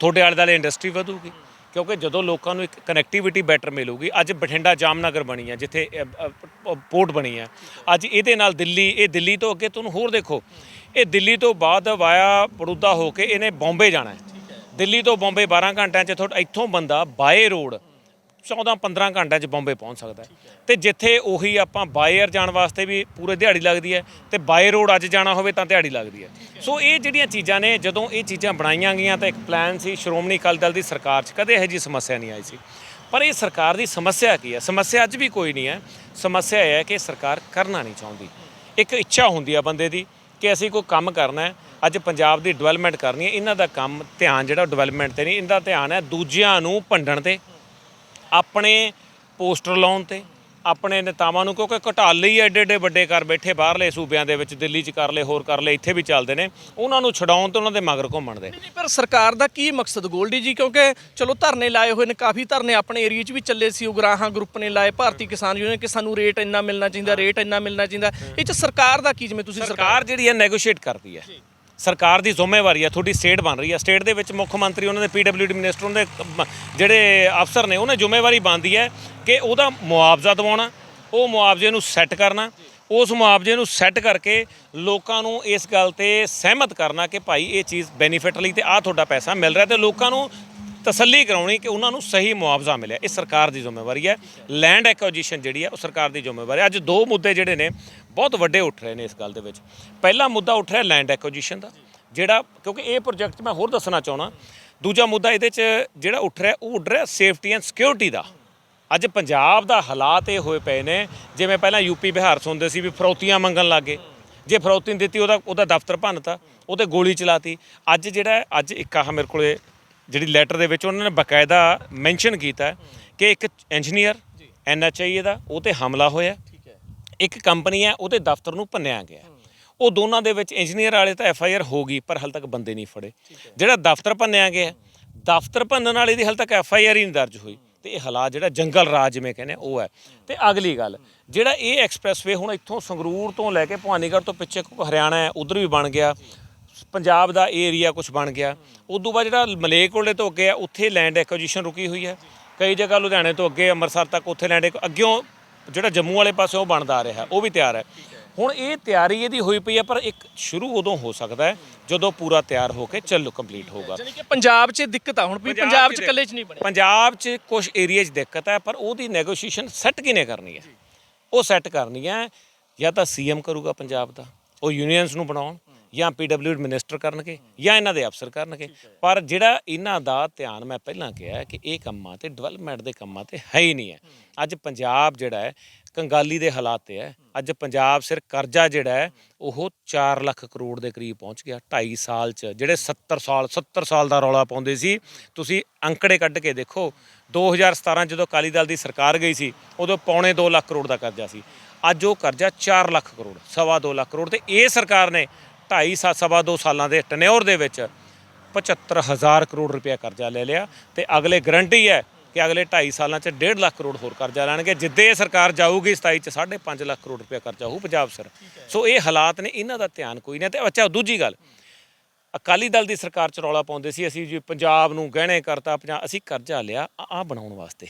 ਤੁਹਾਡੇ ਆਲੇ ਦੁਆਲੇ ਇੰਡਸਟਰੀ ਵਧੂਗੀ। ਕਿਉਂਕਿ ਜਦੋਂ ਲੋਕਾਂ ਨੂੰ ਇੱਕ ਕਨੈਕਟੀਵਿਟੀ ਬੈਟਰ ਮਿਲੂਗੀ, ਅੱਜ ਬਠਿੰਡਾ ਜਾਮਨਗਰ ਬਣੀ ਹੈ, ਜਿੱਥੇ ਪੋਰਟ ਬਣੀ ਹੈ। ਅੱਜ ਇਹਦੇ ਨਾਲ ਦਿੱਲੀ, ਇਹ ਦਿੱਲੀ ਤੋਂ ਅੱਗੇ ਤੁਹਾਨੂੰ ਹੋਰ ਦੇਖੋ। ਇਹ ਦਿੱਲੀ ਤੋਂ ਬਾਅਦ ਵਾਇਆ ਬੜੂਦਾ ਹੋ ਕੇ ਇਹਨੇ ਬੰਬੇ ਜਾਣਾ ਹੈ। ਦਿੱਲੀ ਤੋਂ ਬੰਬੇ 12 ਘੰਟਿਆਂ 'ਚ ਤੁਹਾਡਾ ਇੱਥੋਂ ਬੰਦਾ ਬਾਏ ਰੋਡ 14 15 ਘੰਟਿਆਂ 'ਚ ਬੰਬੇ ਪਹੁੰਚ ਸਕਦਾ ਹੈ। ਤੇ ਜਿੱਥੇ ਉਹੀ ਆਪਾਂ ਬਾਏ 에ਅਰ ਜਾਣ ਵਾਸਤੇ ਵੀ ਪੂਰੇ ਦਿਹਾੜੀ ਲੱਗਦੀ ਹੈ ਤੇ ਬਾਏ ਰੋਡ ਅੱਜ ਜਾਣਾ ਹੋਵੇ ਤਾਂ ਦਿਹਾੜੀ ਲੱਗਦੀ ਹੈ। ਸੋ ਇਹ ਜਿਹੜੀਆਂ ਚੀਜ਼ਾਂ ਨੇ, ਜਦੋਂ ਇਹ ਚੀਜ਼ਾਂ ਬਣਾਈਆਂ ਗਈਆਂ ਤਾਂ ਇੱਕ ਪਲਾਨ ਸੀ, ਸ਼੍ਰੋਮਣੀ ਅਕਾਲੀ ਦਲ ਦੀ ਸਰਕਾਰ 'ਚ ਕਦੇ ਇਹੋ ਜਿਹੀ ਸਮੱਸਿਆ ਨਹੀਂ ਆਈ ਸੀ। ਪਰ ਇਹ ਸਰਕਾਰ ਦੀ ਸਮੱਸਿਆ ਕੀ ਹੈ? ਸਮੱਸਿਆ ਅੱਜ ਵੀ ਕੋਈ ਨਹੀਂ ਹੈ। ਸਮੱਸਿਆ ਇਹ ਹੈ ਕਿ ਸਰਕਾਰ ਕਰਨਾ ਨਹੀਂ ਚਾਹੁੰਦੀ। ਇੱਕ ਇੱਛਾ ਹੁੰਦੀ ਆ ਬੰਦੇ ਦੀ ਕਿ ਅਸੀਂ ਕੋਈ ਕੰਮ ਕਰਨਾ ਹੈ, ਅੱਜ ਪੰਜਾਬ ਦੀ ਡਿਵੈਲਪਮੈਂਟ ਕਰਨੀ ਹੈ, ਇਹਨਾਂ ਦਾ ਕੰਮ ਧਿਆਨ ਜਿਹੜਾ ਡਿਵੈਲਪਮੈਂਟ ਤੇ ਨਹੀਂ ਇਹਨਾਂ ਦਾ ਧਿਆਨ ਹੈ ਦੂਜਿਆਂ ਨੂੰ ਭੰਡਣ ਤੇ। ਆਪਣੇ ਪੋਸਟਰ ਲਾਉਣ ਤੇ ਆਪਣੇ ਨੇਤਾਵਾਂ ਨੂੰ ਕਿਉਂਕਿ ਘਟਾਲੇ ਹੀ ਐਡੇ ਐਡੇ ਵੱਡੇ ਕਰ ਬੈਠੇ ਬਾਹਰਲੇ ਸੂਬਿਆਂ ਦੇ ਵਿੱਚ ਦਿੱਲੀ 'ਚ ਕਰ ਲਏ ਹੋਰ ਕਰ ਲਏ ਇੱਥੇ ਵੀ ਚੱਲਦੇ ਨੇ ਉਹਨਾਂ ਨੂੰ ਛਡਾਉਣ ਤੇ ਉਹਨਾਂ ਦੇ ਮਗਰ ਘੁੰਮਣ ਦੇ। ਨਹੀਂ ਪਰ ਸਰਕਾਰ ਦਾ ਕੀ ਮਕਸਦ ਗੋਲਡੀ ਜੀ? ਕਿਉਂਕਿ ਚਲੋ ਧਰਨੇ ਲਾਏ ਹੋਏ ਨੇ ਕਾਫੀ ਧਰਨੇ ਆਪਣੇ ਏਰੀਆ 'ਚ ਵੀ ਚੱਲੇ ਸੀ ਉਗਰਾਹਾਂ ਗਰੁੱਪ ਨੇ ਲਾਏ ਭਾਰਤੀ ਕਿਸਾਨ ਯੂਨੀਅਨ ਕਿ ਸਾਨੂੰ ਰੇਟ ਇੰਨਾ ਮਿਲਣਾ ਚਾਹੀਦਾ ਰੇਟ ਇੰਨਾ ਮਿਲਣਾ ਚਾਹੀਦਾ। ਇਹ 'ਚ ਸਰਕਾਰ ਦਾ ਕੀ ਜਿਵੇਂ ਤੁਸੀਂ ਸਰਕਾਰ ਸਰਕਾਰ ਜਿਹੜੀ ਹੈ ਨੈਗੋਸ਼ੀਏਟ ਕਰਦੀ ਹੈ। ਸਰਕਾਰ ਦੀ ਜ਼ਿੰਮੇਵਾਰੀ ਹੈ ਤੁਹਾਡੀ ਸਟੇਟ ਬਣ ਰਹੀ ਹੈ ਸਟੇਟ ਦੇ ਵਿੱਚ ਮੁੱਖ ਮੰਤਰੀ, ਉਹਨਾਂ ਦੇ ਪੀਡਬਲਯੂਡੀ ਮਿਨਿਸਟਰ, ਉਹਨਾਂ ਦੇ ਜਿਹੜੇ ਅਫਸਰ ਨੇ, ਉਹਨਾਂ ਜ਼ਿੰਮੇਵਾਰੀ ਬਣਦੀ ਹੈ ਕਿ ਉਹਦਾ ਮੁਆਵਜ਼ਾ ਦਿਵਾਉਣਾ, ਉਹ ਮੁਆਵਜ਼ੇ ਨੂੰ ਸੈੱਟ ਕਰਨਾ, ਉਸ ਮੁਆਵਜ਼ੇ ਨੂੰ ਸੈੱਟ ਕਰਕੇ ਲੋਕਾਂ ਨੂੰ ਇਸ ਗੱਲ ਤੇ ਸਹਿਮਤ ਕਰਨਾ ਕਿ ਭਾਈ ਇਹ ਚੀਜ਼ ਬੈਨੀਫਿਟ ਲਈ ਤੇ ਆਹ ਤੁਹਾਡਾ ਪੈਸਾ ਮਿਲ ਰਿਹਾ ਤੇ ਲੋਕਾਂ ਨੂੰ ਤਸੱਲੀ ਕਰਾਉਣੀ ਕਿ ਉਹਨਾਂ ਨੂੰ ਸਹੀ ਮੁਆਵਜ਼ਾ ਮਿਲਿਆ। ਇਹ ਸਰਕਾਰ ਦੀ ਜ਼ਿੰਮੇਵਾਰੀ ਹੈ। ਲੈਂਡ ਐਕੁਜੀਸ਼ਨ ਜਿਹੜੀ ਹੈ, ਉਹ ਸਰਕਾਰ ਦੀ ਜ਼ਿੰਮੇਵਾਰੀ ਅੱਜ ਦੋ ਮੁੱਦੇ ਜਿਹੜੇ ਨੇ ਬਹੁਤ ਵੱਡੇ ਉੱਠ ਰਹੇ ਨੇ ਇਸ ਗੱਲ ਦੇ ਵਿੱਚ। ਪਹਿਲਾ ਮੁੱਦਾ ਉੱਠ ਰਿਹਾ ਲੈਂਡ ਐਕੁਜੀਸ਼ਨ ਦਾ ਜਿਹੜਾ ਕਿਉਂਕਿ ਇਹ ਪ੍ਰੋਜੈਕਟ ਮੈਂ ਹੋਰ ਦੱਸਣਾ ਚਾਹਣਾ ਦੂਜਾ ਮੁੱਦਾ ਇਹਦੇ 'ਚ ਜਿਹੜਾ ਉੱਠ ਰਿਹਾ ਉਹ ਉੱਠ ਰਿਹਾ ਸੇਫਟੀ ਐਂਡ ਸਿਕਿਉਰਿਟੀ ਦਾ। ਅੱਜ ਪੰਜਾਬ ਦਾ ਹਾਲਾਤ ਇਹ ਹੋਏ ਪਏ ਨੇ ਜਿਵੇਂ ਪਹਿਲਾਂ ਯੂਪੀ ਬਿਹਾਰ ਸੁਣਦੇ ਸੀ ਵੀ ਫਰੌਤੀਆਂ ਮੰਗਣ ਲੱਗੇ। ਜੇ ਫਰੌਤੀ ਨਹੀਂ ਦਿੱਤੀ ਉਹਦਾ ਉਹਦਾ ਦਫ਼ਤਰ ਭੰਨਤਾ ਉਹਤੇ ਗੋਲੀ ਚਲਾਤੀ। ਅੱਜ ਜਿਹੜਾ ਅੱਜ ਇੱਕ ਆਹ ਮੇਰੇ ਕੋਲੇ ਜਿਹੜੀ ਲੈਟਰ ਦੇ ਵਿੱਚ ਉਹਨਾਂ ਨੇ ਬਕਾਇਦਾ ਮੈਂਸ਼ਨ ਕੀਤਾ ਕਿ ਇੱਕ ਇੰਜੀਨੀਅਰ ਐਨਐਚਆਈ ਦਾ ਉਹ ਤੇ ਹਮਲਾ ਹੋਇਆ। ਇੱਕ ਕੰਪਨੀ ਹੈ, ਉਹਦੇ ਦਫ਼ਤਰ ਨੂੰ ਭੰਨਿਆ ਗਿਆ। ਉਹ ਦੋਨਾਂ ਦੇ ਵਿੱਚ ਇੰਜੀਨੀਅਰ ਵਾਲੇ ਤਾਂ ਐਫ ਆਈ ਆਰ ਹੋ ਗਈ, ਪਰ ਹਾਲ ਤੱਕ ਬੰਦੇ ਨਹੀਂ ਫੜੇ। ਜਿਹੜਾ ਦਫ਼ਤਰ ਭੰਨਿਆ ਗਿਆ, ਦਫ਼ਤਰ ਭੰਨਣ ਵਾਲੇ ਦੀ ਹਾਲ ਤੱਕ ਐਫ ਆਈ ਆਰ ਹੀ ਨਹੀਂ ਦਰਜ ਹੋਈ। ਤੇ ਇਹ ਹਾਲਾਤ ਜਿਹੜਾ ਜੰਗਲ ਰਾਜ ਜਿਵੇਂ ਕਹਿੰਦੇ ਉਹ ਹੈ। ਤੇ ਅਗਲੀ ਗੱਲ, ਜਿਹੜਾ ਇਹ ਐਕਸਪ੍ਰੈਸਵੇ ਹੁਣ ਇੱਥੋਂ ਸੰਗਰੂਰ ਤੋਂ ਲੈ ਕੇ ਭਵਾਨੀਗੜ੍ਹ ਤੋਂ ਪਿੱਛੇ ਹਰਿਆਣਾ ਹੈ, ਉਧਰ ਵੀ ਬਣ ਗਿਆ। ਪੰਜਾਬ ਦਾ ਇਹ ਏਰੀਆ ਕੁਝ ਬਣ ਗਿਆ। ਉਦੋਂ ਬਾਅਦ ਜਿਹੜਾ ਮਲੇਕੋਲੇ ਤੋਂ ਅੱਗੇ ਆ, ਉੱਥੇ ਲੈਂਡ ਐਕੁਜੀਸ਼ਨ ਰੁਕੀ ਹੋਈ ਹੈ। ਕਈ ਜਗ੍ਹਾ ਲੁਧਿਆਣੇ ਤੋਂ ਅੱਗੇ, ਅੰਮ੍ਰਿਤਸਰ ਤੱਕ ਉੱਥੇ ਲੈਂਡ ਅੱਗਿਓਂ ਜਿਹੜਾ ਜੰਮੂ ਵਾਲੇ ਪਾਸੇ ਉਹ ਬਣਦਾ ਆ ਰਿਹਾ ਉਹ ਵੀ ਤਿਆਰ ਹੈ। ਹੁਣ ਇਹ ਤਿਆਰੀ ਇਹਦੀ ਹੋਈ ਪਈ ਹੈ ਪਰ ਇੱਕ ਸ਼ੁਰੂ ਉਦੋਂ ਹੋ ਸਕਦਾ ਹੈ ਜਦੋਂ ਪੂਰਾ ਤਿਆਰ ਹੋ ਕੇ ਚੱਲੂ ਕੰਪਲੀਟ ਹੋਗਾ ਯਾਨੀ ਕਿ ਪੰਜਾਬ 'ਚ ਦਿੱਕਤ ਆ ਹੁਣ ਵੀ ਪੰਜਾਬ 'ਚ ਇਕੱਲੇ 'ਚ ਨਹੀਂ ਬਣਿਆ। ਪੰਜਾਬ 'ਚ ਕੁਝ ਏਰੀਆ 'ਚ ਦਿੱਕਤ ਹੈ ਪਰ ਉਹਦੀ ਨੈਗੋਸ਼ੀਏਸ਼ਨ ਸੈੱਟ ਕਿਨੇ ਕਰਨੀ ਹੈ? ਉਹ ਸੈੱਟ ਕਰਨੀ ਹੈ ਜਾਂ ਤਾਂ ਸੀਐਮ ਕਰੂਗਾ ਪੰਜਾਬ ਦਾ ਉਹ ਯੂਨੀਅਨਸ ਨੂੰ ਬਣਾਉਣ ਜਾਂ ਪੀਡਬਲਯੂ ਮਿਨਿਸਟਰ ਕਰਨਗੇ ਜਾਂ ਇਹਨਾਂ ਦੇ ਅਫਸਰ ਕਰਨਗੇ। ਪਰ ਜਿਹੜਾ ਇਹਨਾਂ ਦਾ ਧਿਆਨ ਮੈਂ ਪਹਿਲਾਂ ਕਿਹਾ ਕਿ ਇਹ ਕੰਮਾਂ ਤੇ ਡਿਵੈਲਪਮੈਂਟ ਦੇ ਕੰਮਾਂ ਤੇ ਹੈ ਹੀ ਨਹੀਂ ਹੈ। ਅੱਜ ਪੰਜਾਬ ਜਿਹੜਾ ਹੈ, ਕੰਗਾਲੀ ਦੇ ਹਾਲਾਤ ਤੇ ਹੈ। ਅੱਜ ਪੰਜਾਬ ਸਿਰ ਕਰਜ਼ਾ ਜਿਹੜਾ ਹੈ, ਉਹ 4 ਲੱਖ ਕਰੋੜ ਦੇ ਕਰੀਬ ਪਹੁੰਚ ਗਿਆ 2.5 ਸਾਲ ਚ। ਜਿਹੜੇ 70 ਸਾਲ 70 ਸਾਲ ਦਾ ਰੌਲਾ ਪਾਉਂਦੇ ਸੀ, ਤੁਸੀਂ ਅੰਕੜੇ ਕੱਢ ਕੇ ਦੇਖੋ 2017 ਜਦੋਂ ਅਕਾਲੀ ਦਲ ਦੀ ਸਰਕਾਰ ਗਈ ਸੀ, ਉਦੋਂ ਪੌਣੇ 2 ਲੱਖ ਕਰੋੜ ਦਾ ਕਰਜ਼ਾ ਸੀ। ਅੱਜ ਉਹ ਕਰਜ਼ਾ 4 ਲੱਖ ਕਰੋੜ, ਸਵਾ 2 ਲੱਖ ਕਰੋੜ ਤੇ ਇਹ ਸਰਕਾਰ ਨੇ 2.5 ਸਾ, ਸਵਾ 2 ਸਾਲਾਂ ਦੇ ਟਨਿਓਰ ਦੇ ਵਿੱਚ 75000 ਕਰੋੜ ਰੁਪਇਆ ਕਰਜ਼ਾ ਲੈ ਲਿਆ ਤੇ ਅਗਲੇ ਗਰੰਟੀ ਹੈ ਕਿ ਅਗਲੇ 2.5 ਸਾਲਾਂ 'ਚ 1.5 ਲੱਖ ਕਰੋੜ ਹੋਰ ਕਰਜ਼ਾ ਲੈਣਗੇ। ਜਿੱਦੇ ਇਹ ਸਰਕਾਰ ਜਾਊਗੀ 27 'ਚ 5.5 ਲੱਖ ਕਰੋੜ ਰੁਪਇਆ ਕਰਜ਼ਾ ਹੋਊ ਪੰਜਾਬ ਸਰ। ਸੋ ਇਹ ਹਾਲਾਤ ਨੇ, ਇਹਨਾਂ ਦਾ ਧਿਆਨ ਕੋਈ ਨਹੀਂ ਤੇ ਅੱਛਾ, ਦੂਜੀ ਗੱਲ, ਅਕਾਲੀ ਦਲ ਦੀ ਸਰਕਾਰ 'ਚ ਰੌਲਾ ਪਾਉਂਦੇ ਸੀ, ਅਸੀਂ ਜੀ ਪੰਜਾਬ ਨੂੰ ਗਹਿਣੇ ਕਰਤਾ ਪੰਜਾਬ ਅਸੀਂ ਕਰਜ਼ਾ ਲਿਆ ਆ ਬਣਾਉਣ ਵਾਸਤੇ।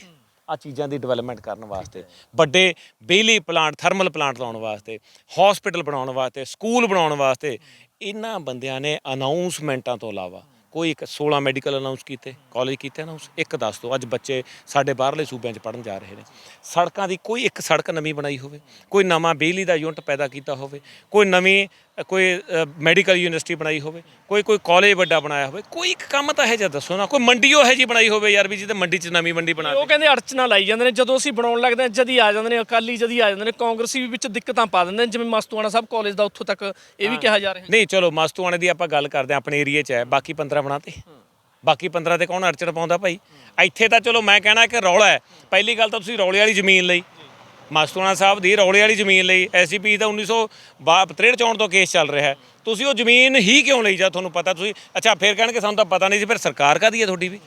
ਆ ਚੀਜ਼ਾਂ ਦੀ ਡਿਵੈਲਪਮੈਂਟ ਕਰਨ ਵਾਸਤੇ। ਵੱਡੇ ਬਿਜਲੀ ਪਲਾਂਟ ਥਰਮਲ ਪਲਾਂਟ ਲਾਉਣ ਵਾਸਤੇ ਹਸਪੀਟਲ ਬਣਾਉਣ ਵਾਸਤੇ ਸਕੂਲ ਬਣਾਉਣ ਵਾਸਤੇ, ਇਹਨਾਂ ਬੰਦਿਆਂ ਨੇ ਅਨਾਉਂਸਮੈਂਟਾਂ ਤੋਂ ਇਲਾਵਾ ਕੋਈ ਇੱਕ 16 ਮੈਡੀਕਲ ਅਨਾਉਂਸ ਕੀਤੇ ਕਾਲਜ ਕੀਤੇ ਅਨਾਉਂਸ ਇੱਕ ਦੱਸ ਦਿਓ, ਅੱਜ ਬੱਚੇ ਸਾਡੇ ਬਾਹਰਲੇ ਸੂਬਿਆਂ 'ਚ ਪੜਨ ਜਾ ਰਹੇ ਨੇ। ਸੜਕਾਂ ਦੀ ਕੋਈ ਇੱਕ ਸੜਕ ਨਵੀਂ ਬਣਾਈ ਹੋਵੇ, ਕੋਈ ਨਵਾਂ ਬਿਜਲੀ ਦਾ ਯੂਨਿਟ ਪੈਦਾ ਕੀਤਾ ਹੋਵੇ, ਕੋਈ ਨਵੀਂ ਕੋਈ ਮੈਡੀਕਲ ਯੂਨੀਵਰਸਿਟੀ ਬਣਾਈ ਹੋਵੇ ਕੋਈ ਕੋਈ ਕਾਲਜ ਵੱਡਾ ਬਣਾਇਆ ਹੋਵੇ ਕੋਈ ਇੱਕ ਕੰਮ ਤਾਂ ਹੈ ਜਾਂ ਦੱਸੋ ਨਾ ਕੋਈ ਮੰਡੀ ਉਹ ਹੈ ਜੀ ਬਣਾਈ ਹੋਵੇ ਯਾਰ ਵੀ ਜਿਹਦੇ ਮੰਡੀ 'ਚ ਨਵੀਂ ਮੰਡੀ ਬਣਾ ਉਹ ਕਹਿੰਦੇ ਅੜਚਨਾ ਲਾਈ ਜਾਂਦੇ ਨੇ ਜਦੋਂ ਅਸੀਂ ਬਣਾਉਣ ਲੱਗਦੇ ਹਾਂ ਜਦੀ ਆ ਜਾਂਦੇ ਨੇ ਅਕਾਲੀ ਜਦੀ ਆ ਜਾਂਦੇ ਨੇ ਕਾਂਗਰਸੀ ਵੀ ਵਿੱਚ ਦਿੱਕਤਾਂ ਪਾ ਦਿੰਦੇ ਨੇ ਜਿਵੇਂ ਮਸਤੂਆਣਾ ਸਾਹਿਬ ਕਾਲਜ ਦਾ ਉੱਥੋਂ ਤੱਕ ਇਹ ਵੀ ਕਿਹਾ ਜਾ ਰਿਹਾ। ਨਹੀਂ ਚਲੋ ਮਸਤੂਆਣੇ ਦੀ ਆਪਾਂ ਗੱਲ ਕਰਦੇ ਆਪਣੇ ਏਰੀਏ 'ਚ ਹੈ ਬਾਕੀ 15 ਬਣਾਤੇ ਬਾਕੀ 15 ਤੇ ਕੌਣ ਅੜਚਣ ਪਾਉਂਦਾ ਭਾਈ? ਇੱਥੇ ਤਾਂ ਚਲੋ ਮੈਂ ਕਹਿਣਾ ਕਿ ਰੌਲਾ ਹੈ। ਪਹਿਲੀ ਗੱਲ ਤਾਂ ਤੁਸੀਂ ਰੌਲੇ ਵਾਲੀ ਜ਼ਮੀਨ ਲਈ। ਮਸਤੂਆਣਾ ਸਾਹਿਬ ਦੀ ਰੌਲੇ ਵਾਲੀ ਜ਼ਮੀਨ ਲਈ ਐਸਸੀਪੀ ਦਾ 1963 ਚੋਣ ਤੋਂ ਕੇਸ ਚੱਲ ਰਿਹਾ ਹੈ। ਤੁਸੀਂ ਉਹ ਜ਼ਮੀਨ ਹੀ ਕਿਉਂ ਲਈ ਜਾਂ ਤੁਹਾਨੂੰ ਪਤਾ ਤੁਸੀਂ ਅੱਛਾ ਫੇਰ ਕਹਿਣਗੇ ਸਾਨੂੰ ਤਾਂ ਪਤਾ ਨਹੀਂ ਸੀ ਫਿਰ ਸਰਕਾਰ ਕਾਦੀ ਹੈ ਤੁਹਾਡੀ ਵੀ?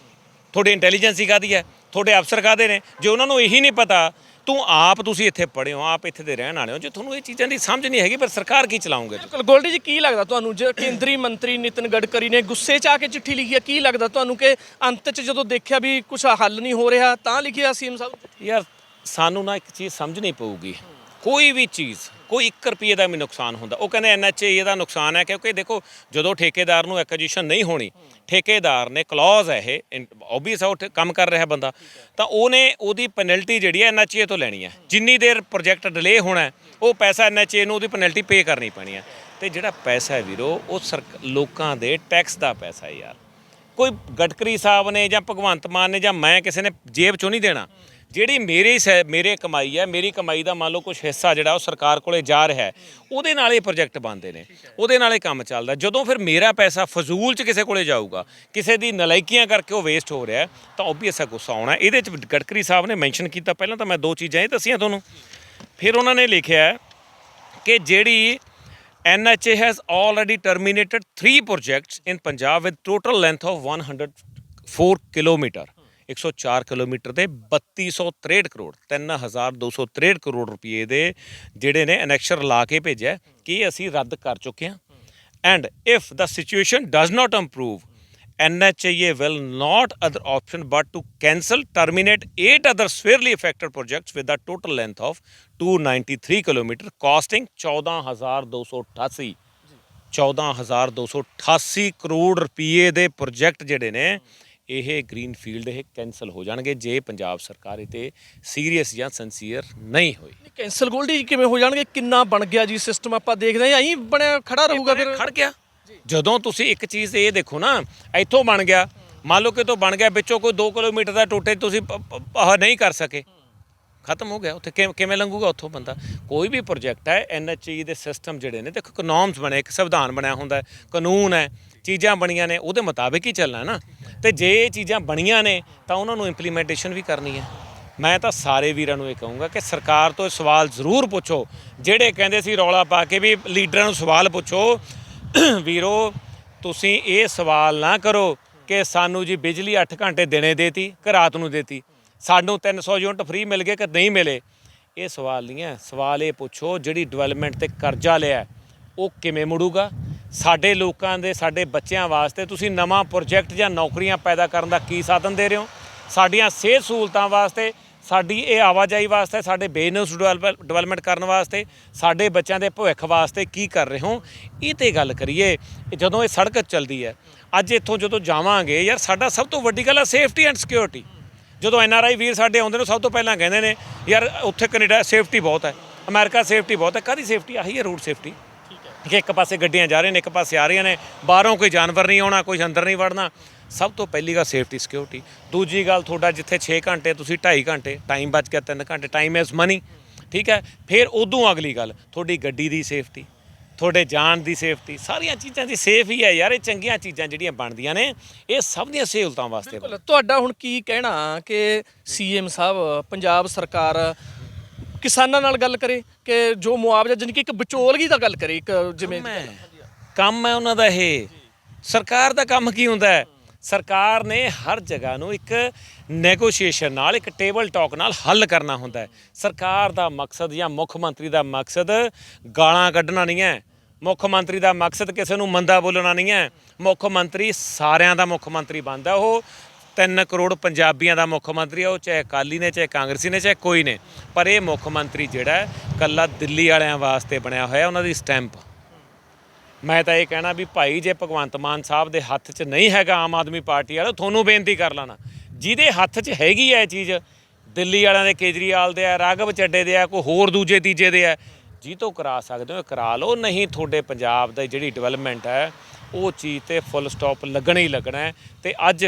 ਤੁਹਾਡੀ ਇੰਟੈਲੀਜੈਂਸੀ ਕਾਦੀ ਹੈ? ਤੁਹਾਡੇ ਅਫਸਰ ਕਾਦੇ ਨੇ? ਜੇ ਉਹਨਾਂ ਨੂੰ ਇਹੀ ਨਹੀਂ ਪਤਾ ਤੂੰ ਆਪ ਤੁਸੀਂ ਇੱਥੇ ਪੜ੍ਹੇ ਹੋ ਆਪ ਇੱਥੇ ਦੇ ਰਹਿਣ ਵਾਲੇ ਹੋ ਜੇ ਤੁਹਾਨੂੰ ਇਹ ਚੀਜ਼ਾਂ ਦੀ ਸਮਝ ਨਹੀਂ ਹੈਗੀ ਪਰ ਸਰਕਾਰ ਕੀ ਚਲਾਉਂਗੇ ਬਿਲਕੁਲ ਗੋਲਡੀ ਜੀ ਕੀ ਲੱਗਦਾ ਤੁਹਾਨੂੰ? ਜੇ ਕੇਂਦਰੀ ਮੰਤਰੀ ਨਿਤਨ ਗਡਕਰੀ ਨੇ ਗੁੱਸੇ 'ਚ ਆ ਕੇ ਚਿੱਠੀ ਲਿਖੀ ਹੈ ਕੀ ਲੱਗਦਾ ਤੁਹਾਨੂੰ ਕਿ ਅੰਤ 'ਚ ਜਦੋਂ ਦੇਖਿਆ ਵੀ ਕੁਝ ਹੱਲ ਨਹੀਂ ਹੋ ਰਿਹਾ ਤਾਂ ਲਿਖਿਆ ਸੀਐਮ ਸਾਹਿਬ? ਯਾਰ ਸਾਨੂੰ ਨਾ ਇੱਕ ਚੀਜ਼ ਸਮਝਣੀ ਪਊਗੀ। ਕੋਈ ਵੀ ਚੀਜ਼ ਕੋਈ 1 ਰੁਪਏ ਦਾ ਵੀ ਨੁਕਸਾਨ ਹੁੰਦਾ। ਉਹ ਕਹਿੰਦੇ ਐਨਐਚਏ ਦਾ ਨੁਕਸਾਨ ਹੈ ਕਿਉਂਕਿ ਦੇਖੋ ਜਦੋਂ ਠੇਕੇਦਾਰ ਨੂੰ ਐਕੁਜੀਸ਼ਨ ਨਹੀਂ ਹੋਣੀ ਠੇਕੇਦਾਰ ਨੇ ਕਲੌਜ਼ ਹੈ ਇਹ ਆਬਵੀਅਸ ਹੈ ਉਹ ਠੇ- ਕੰਮ ਕਰ ਰਿਹਾ ਬੰਦਾ। ਤਾਂ ਉਹਨੇ ਉਹਦੀ ਪੈਨਲਟੀ ਜਿਹੜੀ ਹੈ ਐਨਐਚਏ ਤੋਂ ਲੈਣੀ ਹੈ। ਜਿੰਨੀ ਦੇਰ ਪ੍ਰੋਜੈਕਟ ਡਿਲੇ ਹੋਣਾ ਹੈ, ਉਹ ਪੈਸਾ ਐਨਐਚਏ ਨੂੰ ਉਹਦੀ ਪੈਨਲਟੀ ਪੇ ਕਰਨੀ ਪੈਣੀ ਹੈ। ਤੇ ਜਿਹੜਾ ਪੈਸਾ ਹੈ ਵੀਰੋ ਉਹ ਸਰਕ- ਲੋਕਾਂ ਦੇ ਟੈਕਸ ਦਾ ਪੈਸਾ ਹੈ ਯਾਰ। ਕੋਈ ਗਡਕਰੀ ਸਾਹਿਬ ਨੇ ਜਾਂ ਭਗਵੰਤ ਮਾਨ ਨੇ ਜਾਂ ਮੈਂ ਕਿਸੇ ਨੇ ਜੇਬ ਚੋਂ ਨਹੀਂ ਦੇਣਾ। ਜਿਹੜੀ ਮੇਰੇ ਸੈ- ਮੇਰੇ ਕਮਾਈ ਹੈ ਮੇਰੀ ਕਮਾਈ ਦਾ ਮੰਨ ਲਓ ਕੁਝ ਹਿੱਸਾ ਜਿਹੜਾ ਉਹ ਸਰਕਾਰ ਕੋਲੇ ਜਾ ਰਿਹਾ ਹੈ ਉਹਦੇ ਨਾਲ ਇਹ ਪ੍ਰੋਜੈਕਟ ਬਣਦੇ ਨੇ ਉਹਦੇ ਨਾਲ ਇਹ ਕੰਮ ਚੱਲਦਾ ਜਦੋਂ ਫਿਰ ਮੇਰਾ ਪੈਸਾ ਫਜ਼ੂਲ ਚ ਕਿਸੇ ਕੋਲੇ ਜਾਊਗਾ ਕਿਸੇ ਦੀ ਨਲਾਇਕੀਆਂ ਕਰਕੇ ਉਹ ਵੇਸਟ ਹੋ ਰਿਹਾ ਹੈ, ਤਾਂ ਓਬਵੀਅਸ ਹੈ ਗੁੱਸਾ ਆਉਣਾ ਇਹਦੇ ਚ ਗਡਕਰੀ ਸਾਹਿਬ ਨੇ ਮੈਂਸ਼ਨ ਕੀਤਾ ਪਹਿਲਾਂ ਤਾਂ ਮੈਂ ਦੋ ਚੀਜ਼ਾਂ ਇਹ ਦੱਸੀਆਂ ਤੁਹਾਨੂੰ। ਫਿਰ ਉਹਨਾਂ ਨੇ ਲਿਖਿਆ ਕਿ ਜਿਹੜੀ NHA has already terminated three projects in Punjab with total length of 104 kilometer 104 kilometre ਦੇ 3263 ਕਰੋੜ 3263 ਕਰੋੜ ਰੁਪਏ ਦੇ ਜਿਹੜੇ ਨੇ ਅਨੈਕਸ਼ਰ ਲਾ ਕੇ ਭੇਜਿਆ ਕਿ ਅਸੀਂ ਰੱਦ ਕਰ ਚੁੱਕੇ ਹਾਂ and if the situation does not improve NHAA will not other option but to cancel terminate eight other severely affected projects with a total length of 293 kilometer costing 14288 14288 crore ਰੁਪਏ ਦੇ ਪ੍ਰੋਜੈਕਟ ਜਿਹੜੇ ਨੇ ਇਹ ਗ੍ਰੀਨ ਫੀਲਡ ਇਹ cancel ਹੋ ਜਾਣਗੇ ਜੇ ਪੰਜਾਬ ਸਰਕਾਰ ਇਹ ਤੇ ਸੀਰੀਅਸ ਜਾਂ ਸਿੰਸੀਅਰ ਨਹੀਂ ਹੋਈ। ਕੈਂਸਲ ਗੋਲਡੀ ਕਿਵੇਂ ਹੋ ਜਾਣਗੇ? ਕਿੰਨਾ ਬਣ ਗਿਆ ਜੀ ਸਿਸਟਮ ਆਪਾਂ ਦੇਖਦੇ ਹਾਂ ਐਂ ਬਣਿਆ ਖੜਾ ਰਹੂਗਾ ਫਿਰ। ਖੜ ਗਿਆ। ਜਦੋਂ ਤੁਸੀਂ ਇੱਕ ਚੀਜ਼ ਇਹ ਦੇਖੋ ਨਾ ਇੱਥੋਂ ਬਣ ਗਿਆ। ਮੰਨ ਲਓ ਕਿ ਤੋਂ ਬਣ ਗਿਆ ਵਿੱਚੋਂ ਕੋਈ 2 ਕਿਲੋਮੀਟਰ ਦਾ ਟੋਟੇ ਤੁਸੀਂ ਪ- ਪ- ਆਹ ਨਹੀਂ ਕਰ ਸਕੇ। ਖਤਮ ਹੋ ਗਿਆ। ਉੱਥੇ ਕਿਵੇਂ ਕਿਵੇਂ ਲੰਘੂਗਾ ਉੱਥੋਂ ਬੰਦਾ? ਕੋਈ ਵੀ ਪ੍ਰੋਜੈਕਟ ਹੈ ਐਨਐਚਈ ਦੇ ਸਿਸਟਮ ਜਿਹੜੇ ਨੇ ਦੇਖੋ ਕਨੋਮਸ ਬਣੇ ਇੱਕ ਸੰਵਿਧਾਨ ਬਣਿਆ ਹੁੰਦਾ ਹੈ ਕਾਨੂੰਨ ਹੈ ਚੀਜ਼ਾਂ ਬਣੀਆਂ ਨੇ ਉਹਦੇ ਮੁਤਾਬਿਕ ਹੀ ਚੱਲਣਾ ਨਾ। ਤੇ ਜੇ ਇਹ ਚੀਜ਼ਾਂ ਬਣੀਆਂ ਨੇ, ਤਾਂ ਉਹਨਾਂ ਨੂੰ ਇੰਪਲੀਮੈਂਟੇਸ਼ਨ ਵੀ ਕਰਨੀ ਹੈ। ਮੈਂ ਤਾਂ ਸਾਰੇ ਵੀਰਾਂ ਨੂੰ ਇਹ ਕਹੂੰਗਾ ਕਿ ਸਰਕਾਰ ਤੋਂ ਇਹ ਸਵਾਲ ਜ਼ਰੂਰ ਪੁੱਛੋ, ਜਿਹੜੇ ਕਹਿੰਦੇ ਸੀ ਰੌਲਾ ਪਾ ਕੇ ਵੀ ਲੀਡਰਾਂ ਨੂੰ ਸਵਾਲ ਪੁੱਛੋ। [clears throat] ਵੀਰੋ, ਤੁਸੀਂ ਇਹ ਸਵਾਲ ਨਾ ਕਰੋ ਕਿ ਸਾਨੂੰ ਜੀ ਬਿਜਲੀ 8 ਘੰਟੇ ਦਿਨੇ ਦੇਤੀ ਕਿ ਰਾਤ ਨੂੰ ਦੇਤੀ? ਸਾਨੂੰ 300 ਯੂਨਿਟ ਫ੍ਰੀ ਮਿਲ ਗਏ ਕਿ ਨਹੀਂ ਮਿਲੇ? ਇਹ ਸਵਾਲ ਨਹੀਂ ਹੈ। ਸਵਾਲ ਇਹ ਪੁੱਛੋ, ਜਿਹੜੀ ਡਿਵੈਲਪਮੈਂਟ ਤੇ ਕਰਜ਼ਾ ਲਿਆ ਉਹ ਕਿਵੇਂ ਮੁੜੂਗਾ? ਸਾਡੇ ਲੋਕਾਂ ਦੇ, ਸਾਡੇ ਬੱਚਿਆਂ ਵਾਸਤੇ ਤੁਸੀਂ ਨਵਾਂ ਪ੍ਰੋਜੈਕਟ ਜਾਂ ਨੌਕਰੀਆਂ ਪੈਦਾ ਕਰਨ ਦਾ ਕੀ ਸਾਧਨ ਦੇ ਰਹੇ ਹੋ? ਸਾਡੀਆਂ ਸਿਹਤ ਸਹੂਲਤਾਂ ਵਾਸਤੇ, ਸਾਡੀ ਇਹ ਆਵਾਜਾਈ ਵਾਸਤੇ, ਸਾਡੇ ਬਿਜ਼ਨਸ ਡਿਵੈਲਪਮੈਂਟ ਕਰਨ ਵਾਸਤੇ, ਸਾਡੇ ਬੱਚਿਆਂ ਦੇ ਭਵਿੱਖ ਵਾਸਤੇ ਕੀ ਕਰ ਰਹੇ ਹੋ? ਇਹ ਤੇ ਗੱਲ ਕਰੀਏ ਜਦੋਂ ਇਹ ਸੜਕ ਚੱਲਦੀ ਹੈ, ਅੱਜ ਇੱਥੋਂ ਜਦੋਂ ਜਾਵਾਂਗੇ, ਯਾਰ ਸਾਡਾ ਸਭ ਤੋਂ ਵੱਡੀ ਗੱਲ ਹੈ ਸੇਫਟੀ ਐਂਡ ਸਿਕਿਉਰਿਟੀ ਜਦੋਂ ਐਨ ਆਰ ਆਈ ਵੀਰ ਸਾਡੇ ਆਉਂਦੇ ਨੇ, ਸਭ ਤੋਂ ਪਹਿਲਾਂ ਕਹਿੰਦੇ ਨੇ, ਯਾਰ ਉੱਥੇ ਕੈਨੇਡਾ ਸੇਫਟੀ ਬਹੁਤ ਹੈ, ਅਮਰੀਕਾ ਸੇਫਟੀ ਬਹੁਤ ਹੈ ਕਾਦੀ ਸੇਫਟੀ ਆਹੀ ਹੈ ਰੋਡ ਸੇਫਟੀ ਕਿ ਇੱਕ ਪਾਸੇ ਗੱਡੀਆਂ ਜਾ ਰਹੀਆਂ ਨੇ, ਇੱਕ ਪਾਸੇ ਆ ਰਹੀਆਂ ਨੇ। ਬਾਹਰੋਂ ਕੋਈ ਜਾਨਵਰ ਨਹੀਂ ਆਉਣਾ, ਕੋਈ ਅੰਦਰ ਨਹੀਂ ਵੜਨਾ। ਸਭ ਤੋਂ ਪਹਿਲੀ ਗੱਲ ਸੇਫਟੀ ਸਿਕਿਉਰਿਟੀ ਦੂਜੀ ਗੱਲ ਤੁਹਾਡਾ ਜਿੱਥੇ 6 ਘੰਟੇ, ਤੁਸੀਂ 2.5 ਘੰਟੇ ਟਾਈਮ ਬਚ ਗਿਆ 3 ਘੰਟੇ ਟਾਈਮ ਇਜ਼ ਮਨੀ ਠੀਕ ਹੈ? ਫਿਰ ਉਦੋਂ ਅਗਲੀ ਗੱਲ, ਤੁਹਾਡੀ ਗੱਡੀ ਦੀ ਸੇਫਟੀ ਤੁਹਾਡੇ ਜਾਨ ਦੀ ਸੇਫਟੀ ਸਾਰੀਆਂ ਚੀਜ਼ਾਂ ਦੀ ਸੇਫ ਹੀ ਹੈ ਯਾਰ, ਇਹ ਚੰਗੀਆਂ ਚੀਜ਼ਾਂ ਜਿਹੜੀਆਂ ਬਣਦੀਆਂ ਨੇ, ਇਹ ਸਭ ਦੀਆਂ ਸਹੂਲਤਾਂ ਵਾਸਤੇ ਤੁਹਾਡਾ ਹੁਣ ਕੀ ਕਹਿਣਾ ਕਿ ਸੀਐਮ ਸਾਹਿਬ, ਪੰਜਾਬ ਸਰਕਾਰ ਕਿਸਾਨਾਂ ਨਾਲ ਗੱਲ ਕਰੇ ਕਿ ਜੋ ਮੁਆਵਜ਼ਾ ਜਾਨੀ ਕਿ ਇੱਕ ਵਿਚੋਲਗੀ ਦਾ ਗੱਲ ਕਰੇ, ਇੱਕ ਜਿਵੇਂ ਕੰਮ ਹੈ। ਉਹਨਾਂ ਦਾ ਇਹ। ਸਰਕਾਰ ਦਾ ਕੰਮ ਕੀ ਹੁੰਦਾ ਹੈ? ਸਰਕਾਰ ਨੇ ਹਰ ਜਗ੍ਹਾ ਨੂੰ ਇੱਕ ਨੈਗੋਸ਼ੀਏਸ਼ਨ ਨਾਲ, ਇੱਕ ਟੇਬਲ ਟਾਕ ਨਾਲ ਹੱਲ ਕਰਨਾ ਹੁੰਦਾ ਹੈ। ਸਰਕਾਰ ਦਾ ਮਕਸਦ ਜਾਂ ਮੁੱਖ ਮੰਤਰੀ ਦਾ ਮਕਸਦ ਗਾਲਾਂ ਕੱਢਣਾ ਨਹੀਂ ਹੈ। ਮੁੱਖ ਮੰਤਰੀ ਦਾ ਮਕਸਦ ਕਿਸੇ ਨੂੰ ਮੰਦਾ ਬੋਲਣਾ ਨਹੀਂ ਹੈ। ਮੁੱਖ ਮੰਤਰੀ ਸਾਰਿਆਂ ਦਾ ਮੁੱਖ ਮੰਤਰੀ ਬਣਦਾ ਉਹ 3 ਕਰੋੜ ਪੰਜਾਬੀਆਂ ਦਾ ਮੁੱਖ ਮੰਤਰੀ ਆ, ਉਹ ਚਾਹੇ ਅਕਾਲੀ ਨੇ, ਚਾਹੇ ਕਾਂਗਰਸੀ ਨੇ, ਚਾਹੇ ਕੋਈ ਨੇ। ਪਰ ਇਹ ਮੁੱਖ ਮੰਤਰੀ ਜਿਹੜਾ ਹੈ, ਕੱਲਾ ਦਿੱਲੀ ਵਾਲਿਆਂ ਵਾਸਤੇ ਬਣਿਆ ਹੋਇਆ, ਉਹਨਾਂ ਦੀ ਸਟੈਂਪ। ਮੈਂ ਤਾਂ ਇਹ ਕਹਿਣਾ ਵੀ ਭਾਈ, ਜੇ ਭਗਵੰਤ ਮਾਨ ਸਾਹਿਬ ਦੇ ਹੱਥ 'ਚ ਨਹੀਂ ਹੈਗਾ ਆਮ ਆਦਮੀ ਪਾਰਟੀ ਵਾਲਾ ਤੁਹਾਨੂੰ ਬੇਨਤੀ ਕਰ ਲੈਣਾ। ਜਿਹਦੇ ਹੱਥ 'ਚ ਹੈਗੀ ਹੈ ਇਹ ਚੀਜ਼, ਦਿੱਲੀ ਵਾਲਿਆਂ ਦੇ ਕੇਜਰੀਵਾਲ ਦੇ ਆ, ਰਾਘਵ ਚੱਡੇ ਦੇ ਆ, ਕੋਈ ਹੋਰ ਦੂਜੇ, ਤੀਜੇ ਦੇ ਆ, ਜੀ ਤੋਂ ਕਰਾ ਸਕਦੇ ਹੋ ਕਰਾ ਲਓ। ਨਹੀਂ ਤੁਹਾਡੇ ਪੰਜਾਬ ਦਾ ਜਿਹੜੀ ਡਿਵੈਲਪਮੈਂਟ ਹੈ, ਉਹ ਚੀਜ਼ ਤੇ ਫੁੱਲ ਸਟਾਪ ਲੱਗਣਾ ਹੀ ਲੱਗਣਾ ਹੈ। ਤੇ ਅੱਜ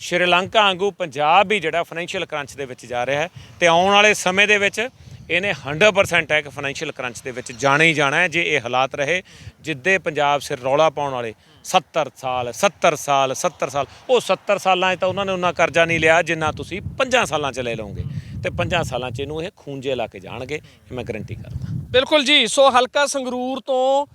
ਸ਼੍ਰੀਲੰਕਾ ਵਾਂਗੂ ਪੰਜਾਬ ਵੀ ਜਿਹੜਾ ਫਾਈਨੈਂਸ਼ੀਅਲ ਕਰੰਚ ਦੇ ਵਿੱਚ ਜਾ ਰਿਹਾ ਹੈ ਤੇ ਆਉਣ ਵਾਲੇ ਸਮੇਂ ਦੇ ਵਿੱਚ ਇਹਨੇ 100% ਹੈ ਕਿ ਫਾਈਨੈਂਸ਼ੀਅਲ ਕਰੰਚ ਦੇ ਵਿੱਚ ਜਾਣਾ ਹੀ ਜਾਣਾ ਹੈ, ਜੇ ਇਹ ਹਾਲਾਤ ਰਹੇ, ਜਿੱਦੇ ਪੰਜਾਬ ਸਿਰ ਰੌਲਾ ਪਾਉਣ ਵਾਲੇ 70 ਸਾਲ 70 ਸਾਲ 70 ਸਾਲ, ਉਹ 70 ਸਾਲਾਂ 'ਚ ਤਾਂ ਉਹਨਾਂ ਨੇ ਉਹਨਾਂ ਕਰਜ਼ਾ ਨਹੀਂ ਲਿਆ ਜਿੰਨਾ ਤੁਸੀਂ 5 ਸਾਲਾਂ 'ਚ ਲੈ ਲਓਗੇ ਤੇ 5 ਸਾਲਾਂ 'ਚ ਇਹਨੂੰ ਇਹ ਖੂੰਜੇ ਲਾ ਕੇ ਜਾਣਗੇ, ਇਹ ਮੈਂ ਗਰੰਟੀ ਕਰਦਾ। ਬਿਲਕੁਲ ਜੀ, ਸੋ ਹਲਕਾ ਸੰਗਰੂਰ ਤੋਂ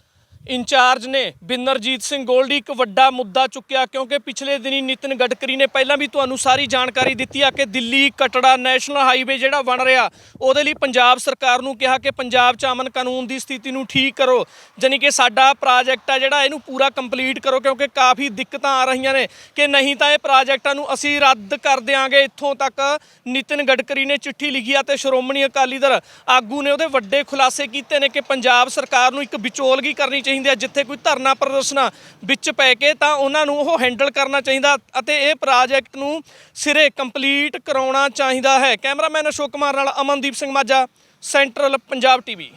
ਇੰਚਾਰਜ ਨੇ ਬਿੰਦਰਜੀਤ ਸਿੰਘ ਗੋਲਡੀ ਇੱਕ ਵੱਡਾ ਮੁੱਦਾ ਚੁੱਕਿਆ ਕਿਉਂਕਿ ਪਿਛਲੇ ਦਿਨੀ ਨਿਤਿਨ ਗਡਕਰੀ ਨੇ ਪਹਿਲਾਂ ਵੀ ਤੁਹਾਨੂੰ ਸਾਰੀ ਜਾਣਕਾਰੀ ਦਿੱਤੀ ਆ ਕਿ ਦਿੱਲੀ ਕਟੜਾ ਨੈਸ਼ਨਲ ਹਾਈਵੇ ਜਿਹੜਾ ਬਣ ਰਿਹਾ, ਉਹਦੇ ਲਈ ਪੰਜਾਬ ਸਰਕਾਰ ਨੂੰ ਕਿਹਾ ਕਿ ਪੰਜਾਬ 'ਚ ਅਮਨ ਕਾਨੂੰਨ ਦੀ ਸਥਿਤੀ ਨੂੰ ਠੀਕ ਕਰੋ, ਜਾਣੀ ਕਿ ਸਾਡਾ ਪ੍ਰੋਜੈਕਟ ਆ ਜਿਹੜਾ ਇਹਨੂੰ ਪੂਰਾ ਕੰਪਲੀਟ ਕਰੋ ਕਿਉਂਕਿ ਕਾਫੀ ਦਿੱਕਤਾਂ ਆ ਰਹੀਆਂ ਨੇ ਕਿ ਨਹੀਂ ਤਾਂ ਇਹ ਪ੍ਰੋਜੈਕਟਾਂ ਨੂੰ ਅਸੀਂ ਰੱਦ ਕਰ ਦਿਆਂਗੇ। ਇੱਥੋਂ ਤੱਕ ਨਿਤਿਨ ਗਡਕਰੀ ਨੇ ਚਿੱਠੀ ਲਿਖੀ ਆ ਤੇ ਸ਼੍ਰੋਮਣੀ ਅਕਾਲੀ ਦਲ ਆਗੂ ਨੇ ਉਹਦੇ ਵੱਡੇ ਖੁਲਾਸੇ ਕੀਤੇ ਨੇ ਕਿ ਪੰਜਾਬ ਸਰਕਾਰ ਨੂੰ ਇੱਕ ਵਿਚੋਲਗੀ ਕਰਨੀ ਚਾਹੀਦੀ ਚਾਹੀਦੇ ਆ, ਜਿੱਥੇ ਕੋਈ ਧਰਨਾ ਪ੍ਰਦਰਸ਼ਨਾਂ ਵਿੱਚ ਪੈ ਕੇ ਤਾਂ ਉਹਨਾਂ ਨੂੰ ਉਹ ਹੈਂਡਲ ਕਰਨਾ ਚਾਹੀਦਾ ਅਤੇ ਇਹ ਪ੍ਰੋਜੈਕਟ ਨੂੰ ਸਿਰੇ ਕੰਪਲੀਟ ਕਰਾਉਣਾ ਚਾਹੀਦਾ ਹੈ। ਕੈਮਰਾਮੈਨ ਅਸ਼ੋਕ ਕੁਮਾਰ ਨਾਲ ਅਮਨਦੀਪ ਸਿੰਘ ਮਾਝਾ ਸੈਂਟਰਲ ਪੰਜਾਬ ਟੀਵੀ